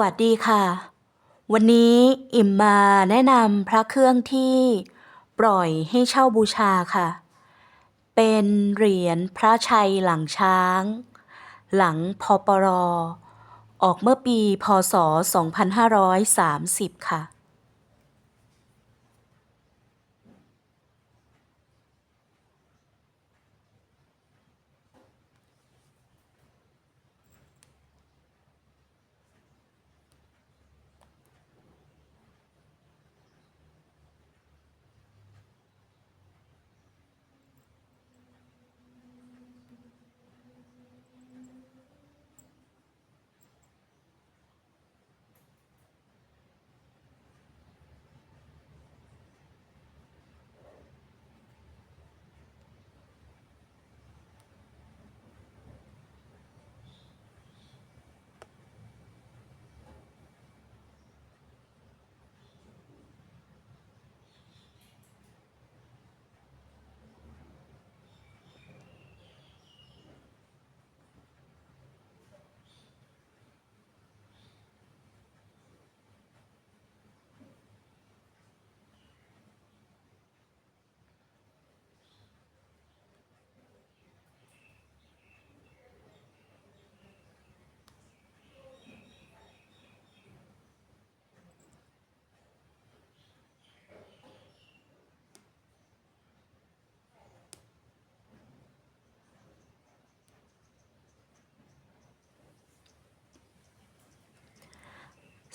วัสดีค่ะ วันนี้อิ่มมาแนะนำพระเครื่องที่ปล่อยให้เช่าบูชาค่ะ เป็นเหรียญพระชัยหลังช้าง หลังพปรออกเมื่อปีพศ 2530 ค่ะ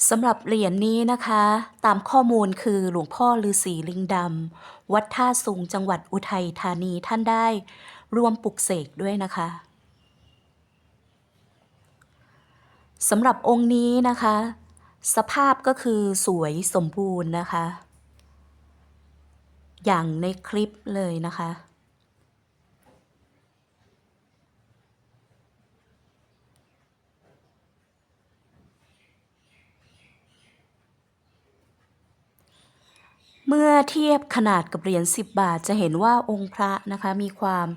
สำหรับเหรียญนี้นะคะ ตามข้อมูลคือหลวงพ่อฤาษีลิงดำวัดท่าสูงจังหวัดอุทัยธานีท่านได้ร่วมปลุกเสกด้วยนะคะสำหรับองค์นี้นะคะ สภาพก็คือสวยสมบูรณ์นะคะ อย่างในคลิปเลยนะคะ เมื่อเทียบขนาดกับเหรียญ10 บาทจะเห็นว่าองค์พระนะคะมีความ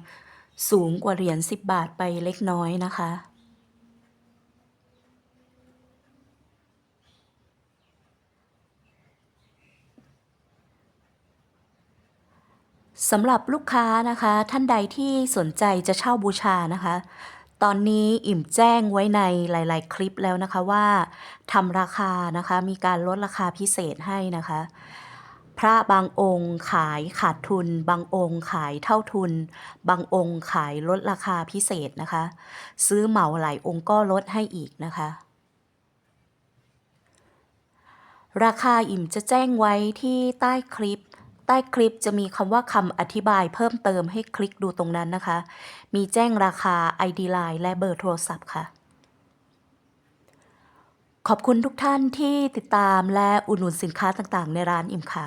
สูงกว่าเหรียญ10 บาทไปเล็กน้อยนะคะ สำหรับลูกค้านะคะท่านใดที่สนใจจะเช่าบูชานะคะ ตอนนี้อิ่มแจ้งไว้ในหลาย ๆ คลิปแล้วนะคะว่าทำราคานะคะมีการลดราคาพิเศษให้นะคะ พระบางองค์ขายขาดทุน บางองค์ขายเท่าทุน บางองค์ขายลดราคาพิเศษนะคะ ซื้อเหมาหลายองค์ก็ลดให้อีกนะคะ ราคาอิ่มจะแจ้งไว้ที่ใต้คลิป ใต้คลิปจะมีคำว่าคำอธิบายเพิ่มเติมให้คลิกดูตรงนั้นนะคะ มีแจ้งราคา ID Line และเบอร์โทรศัพท์ค่ะขอบคุณทุกท่านที่ติดตามและอุดหนุนสินค้าต่างๆ ในร้านอิ่มค่ะ